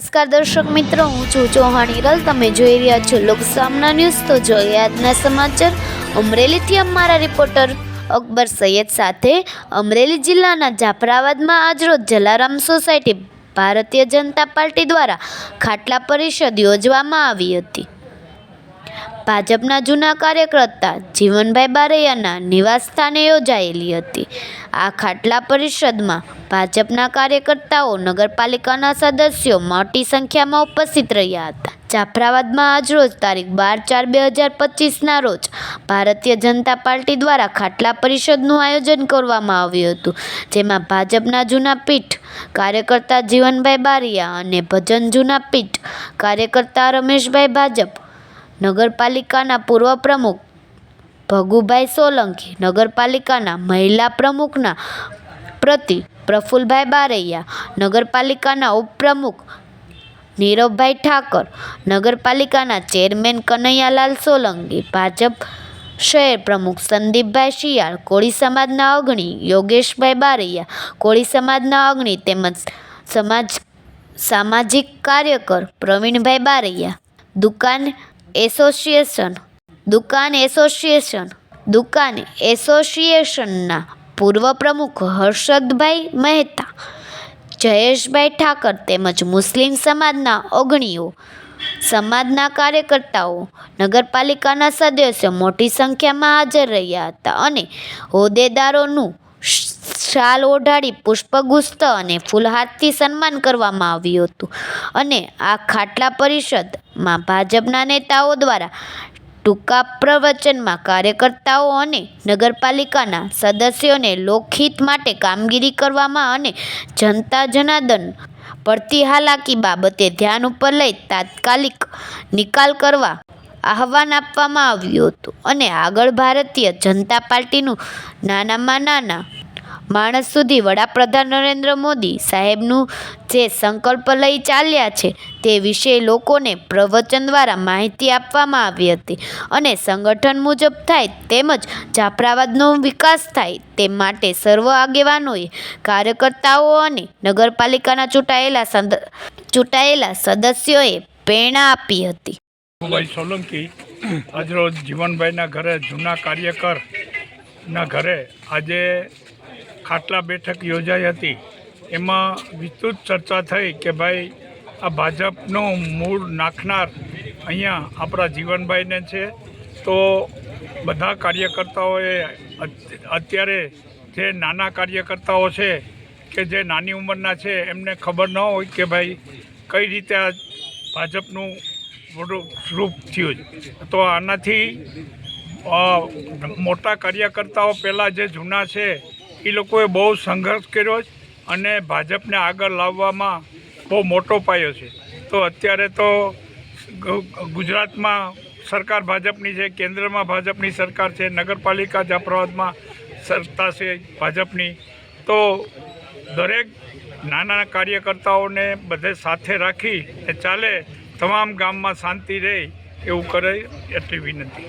નમસ્કાર દર્શક મિત્રો, હું છું ચૌહાણ હિરલ. તમે જોઈ રહ્યા છો લોકસામના ન્યૂઝ. તો જોઈએ આજના સમાચાર. અમરેલીથી અમારા રિપોર્ટર અકબર સૈયદ સાથે. અમરેલી જિલ્લાના જાફરાબાદમાં આજરોજ જલારામ સોસાયટી ભારતીય જનતા પાર્ટી દ્વારા ખાટલા પરિષદ યોજવામાં આવી હતી. ભાજપના જૂના કાર્યકર્તા જીવનભાઈ બારૈયાના નિવાસસ્થાને યોજાયેલી હતી. આ ખાટલા પરિષદમાં ભાજપના કાર્યકર્તાઓ, નગરપાલિકાના સદસ્યો મોટી સંખ્યામાં ઉપસ્થિત રહ્યા હતા. જાફરાબાદમાં આજરોજ તારીખ બાર ચાર બે હજાર પચીસના રોજ ભારતીય જનતા પાર્ટી દ્વારા ખાટલા પરિષદનું આયોજન કરવામાં આવ્યું હતું, જેમાં ભાજપના જૂના પીઠ કાર્યકર્તા જીવનભાઈ બારિયા અને ભજન જૂના પીઠ કાર્યકર્તા રમેશભાઈ ભાજપ નગરપાલિકાના પૂર્વ પ્રમુખ ભગુભાઈ સોલંકી, નગરપાલિકાના મહિલા પ્રમુખના પ્રતિ પ્રફુલભાઈ બારૈયા, નગરપાલિકાના ઉપપ્રમુખ નીરવભાઈ ઠાકર, નગરપાલિકાના ચેરમેન કનૈયાલાલ સોલંકી, ભાજપ શહેર પ્રમુખ સંદીપભાઈ શિયાળ, કોળી સમાજના અગ્રણી યોગેશભાઈ બારૈયા, કોળી સમાજના અગ્રણી તેમજ સમાજ સામાજિક કાર્યકર પ્રવીણભાઈ બારૈયા, દુકાન એસોસિએશન. દુકાન એસોસિએશન. દુકાન એસોસિએશનના પૂર્વ પ્રમુખ હર્ષદભાઈ મહેતા, જયેશભાઈ ઠાકર તેમજ મુસ્લિમ સમાજના અગ્રણીઓ, સમાજના કાર્યકર્તાઓ, નગરપાલિકાના સદસ્યો મોટી સંખ્યામાં હાજર રહ્યા હતા અને હોદ્દેદારોનું શાલ ઓઢાડી પુષ્પગુસ્ત અને ફૂલહારથી સન્માન કરવામાં આવ્યું હતું. અને આ ખાટલા પરિષદમાં ભાજપના નેતાઓ દ્વારા ટૂંકા પ્રવચનમાં કાર્યકર્તાઓ અને નગરપાલિકાના સદસ્યોને લોકહિત માટે કામગીરી કરવામાં અને જનતા જનાર્દન પડતી હાલાકી બાબતે ધ્યાન ઉપર લઈ તાત્કાલિક નિકાલ કરવા આહવાન આપવામાં આવ્યું હતું. અને આગળ ભારતીય જનતા પાર્ટીનું નાનામાં નાના માણસ સુધી વડાપ્રધાન નરેન્દ્ર મોદી સાહેબનું જે સંકલ્પ લઈ ચાલ્યા છે તે વિશે લોકોને પ્રવચન દ્વારા માહિતી આપવામાં આવી હતી અને સંગઠન મુજબ થાય તેમજ જાફરાબાદનો વિકાસ થાય તે માટે સર્વ આગેવાનોએ કાર્યકર્તાઓ અને નગરપાલિકાના ચૂંટાયેલા ચૂંટાયેલા સદસ્યોએ પ્રેરણા આપી હતી. આજરોજ જીવનભાઈના ઘરે જૂના કાર્યકરના ઘરે આજે ખાટલા બેઠક યોજાઈ હતી. એમાં વિસ્તૃત ચર્ચા થઈ કે ભાઈ, આ ભાજપનો મૂળ નાખનાર અહીંયા આપણા જીવનભાઈને છે. તો બધા કાર્યકર્તાઓએ અત્યારે જે નાના કાર્યકર્તાઓ છે કે જે નાની ઉંમરના છે, એમને ખબર ન હોય કે ભાઈ, કઈ રીતે આ ભાજપનું મોટું રૂપ થયું. તો આનાથી મોટા કાર્યકર્તાઓ પહેલાં જે જૂના છે એ લોકોએ બહુ સંઘર્ષ કર્યો છે અને ભાજપને આગળ લાવવામાં બહુ મોટો પાયો છે. તો અત્યારે તો ગુજરાતમાં સરકાર ભાજપની છે, કેન્દ્રમાં ભાજપની સરકાર છે, નગરપાલિકા જાફરાબાદમાં સત્તા છે ભાજપની. તો દરેક નાના કાર્યકર્તાઓને બધે સાથે રાખી ચાલે, તમામ ગામમાં શાંતિ રહે એવું કરે એટલી વિનંતી.